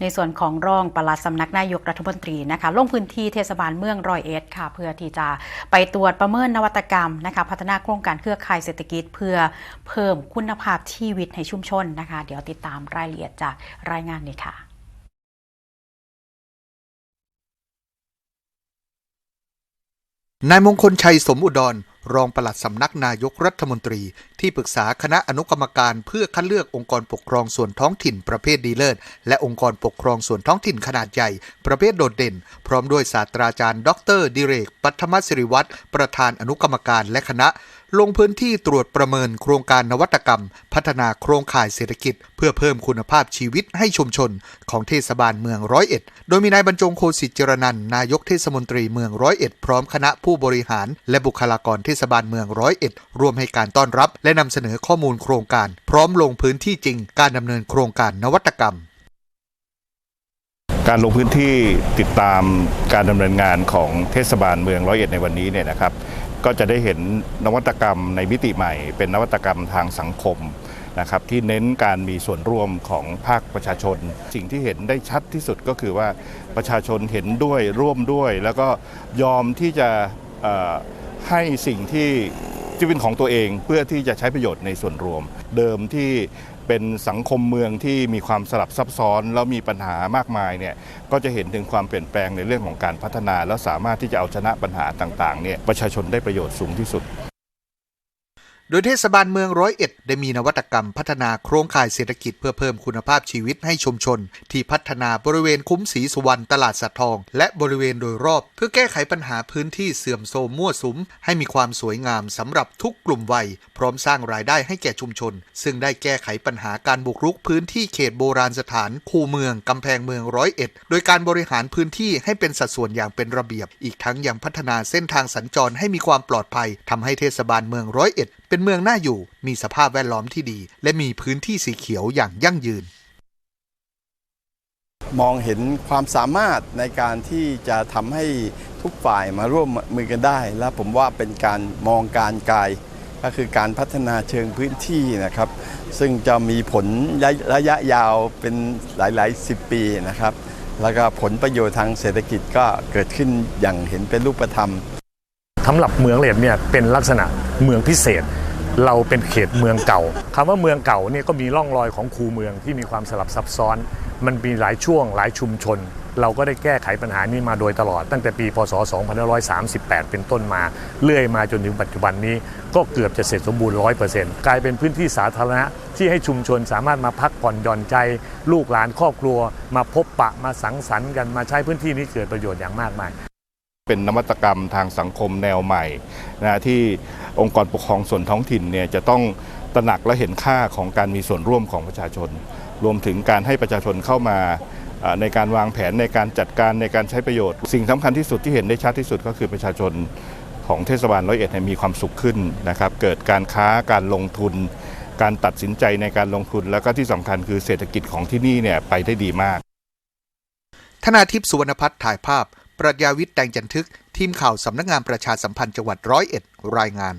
ในส่วนของรองปลัดสำนักนายกรัฐมนตรีนะคะลงพื้นที่เทศบาลเมืองรอยเอ็ดค่ะ เพื่อที่จะไปตรวจประเมินนวัตกรรมนะคะ พัฒนาโครงการเครือข่ายเศรษฐกิจ เพื่อเพิ่มคุณภาพชีวิตให้ชุมชนนะคะ เดี๋ยวติดตามรายละเอียดจากรายงานนี้ค่ะนายมงคลชัยสมอุดร รองปลัดสำนักนายกรัฐมนตรี ที่ปรึกษาคณะอนุกรรมการเพื่อคัดเลือกองค์กรปกครองส่วนท้องถิ่นประเภทดีเลิศและองค์กรปกครองส่วนท้องถิ่นขนาดใหญ่ ประเภทโดดเด่น พร้อมด้วยศาสตราจารย์ ดรดิเรก ปัทมศิริวัตรประธานอนุกรรมการและคณะ ลงพื้นที่ตรวจประเมินโครงการนวัตกรรม พัฒนาโครงข่ายเศรษฐกิจ เพื่อเพิ่มคุณภาพชีวิตให้ชุมชน ของเทศบาลเมืองร้อยเอ็ด โดยมีนายบรรจงโคสิจรนันนายกเทศมนตรีเมืองร้อยเอ็ดพร้อมคณะผู้บริหาร และบุคลากรเทศบาลเมืองร้อยเอ็ดร่วมให้การต้อนรับ และนำเสนอข้อมูลโครงการ พร้อมลงพื้นที่จริง การดำเนินโครงการนวัตกรรมการลงพื้นที่ติดตามการดำเนินงานของเทศบาลเมืองร้อยเอ็ดในวันนี้เนี่ยนะครับ ก็จะได้เห็นนวัตกรรมในมิติใหม่ เป็นนวัตกรรมทางสังคมนะครับที่เน้นการมีส่วนร่วมของภาคประชาชน สิ่งที่เห็นได้ชัดที่สุดก็คือว่าประชาชนเห็นด้วยร่วมด้วย แล้วก็ยอมที่จะให้สิ่งที่ที่เป็นของตัวเองเพื่อที่จะใช้ประโยชน์ในส่วนรวม เดิมที่ เป็นสังคมเมืองที่มีความสลับซับซ้อน แล้วมีปัญหามากมายเนี่ยก็จะเห็นถึงความเปลี่ยนแปลงในเรื่องของการพัฒนา แล้วสามารถที่จะเอาชนะปัญหาต่างๆเนี่ยประชาชนได้ประโยชน์สูงที่สุด โดยเทศบาลเมืองร้อยเอ็ดได้มีนวัตกรรมพัฒนาโครงข่ายเศรษฐกิจเพื่อเพิ่มคุณภาพชีวิตให้ชุมชน ที่พัฒนาบริเวณคุ้มศรีสุวรรณตลาดสัตว์ทอง และบริเวณโดยรอบ เพื่อแก้ไขปัญหาพื้นที่เสื่อมโทรมมั่วสุม ให้มีความสวยงามสำหรับทุกกลุ่มวัย พร้อมสร้างรายได้ให้แก่ชุมชน ซึ่งได้แก้ไขปัญหาการบุกรุกพื้นที่เขตโบราณสถาน คูเมืองกำแพงเมืองร้อยเอ็ดโดยการบริหารพื้นที่ให้เป็นสัดส่วนอย่างเป็นระเบียบ อีกทั้งยังพัฒนาเส้นทางสัญจรให้มีความปลอดภัยทำให้เทศบาลเมืองร้อยเอ็ดเป็นเมืองน่าอยู่ มีสภาพแวดล้อมที่ดี และมีพื้นที่สีเขียวอย่างยั่งยืน มองเห็นความสามารถในการที่จะทำให้ทุกฝ่ายมาร่วมมือกันได้ และผมว่าเป็นการมองการไกลก็คือการพัฒนาเชิงพื้นที่นะครับ ซึ่งจะมีผลระยะยาวเป็นหลาย ๆ 10 ปีนะครับ แล้วก็ผลประโยชน์ทางเศรษฐกิจก็เกิดขึ้นอย่างเห็นเป็นรูปธรรม สำหรับเมืองเลดเนี่ยเป็นลักษณะเมืองพิเศษ เราเป็นเขตเมืองเก่าคำว่าเมืองเก่าเนี่ยก็มีร่องรอยของคูเมืองที่มีความสลับซับซ้อน มันมีหลายช่วงหลายชุมชน เราก็ได้แก้ไขปัญหานี้มาโดยตลอด ตั้งแต่ปีพศ 2538 เป็นต้นมา เรื่อยมาจนถึงปัจจุบันนี้ก็เกือบจะเสร็จสมบูรณ์ 100%กลายเป็นพื้นที่สาธารณะที่ให้ชุมชนสามารถมาพักผ่อนหย่อนใจ ลูกหลานครอบครัว มาพบปะมาสังสรรค์กันมาใช้พื้นที่นี้เกิดประโยชน์อย่างมากมาย เป็นนวัตกรรมทางสังคมแนวใหม่นะที่องค์กรปกครองส่วนท้องถิ่นเนี่ยจะต้องตระหนักและเห็นค่าของการมีส่วนร่วมของประชาชน รวมถึงการให้ประชาชนเข้ามาในการวางแผนในการจัดการในการใช้ประโยชน์ สิ่งสำคัญที่สุดที่เห็นได้ชัดที่สุดก็คือประชาชนของเทศบาลร้อยเอ็ดมีความสุขขึ้นนะครับ เกิดการค้าการลงทุน การตัดสินใจในการลงทุน แล้วก็ที่สำคัญคือเศรษฐกิจของที่นี่เนี่ยไปได้ดีมากธนาทิพย์สุวรรณพัฒน์ถ่ายภาพ ปรัชญาวิทย์แตงจันทึก ทีมข่าวสำนักงานประชาสัมพันธ์จังหวัดร้อยเอ็ดรายงาน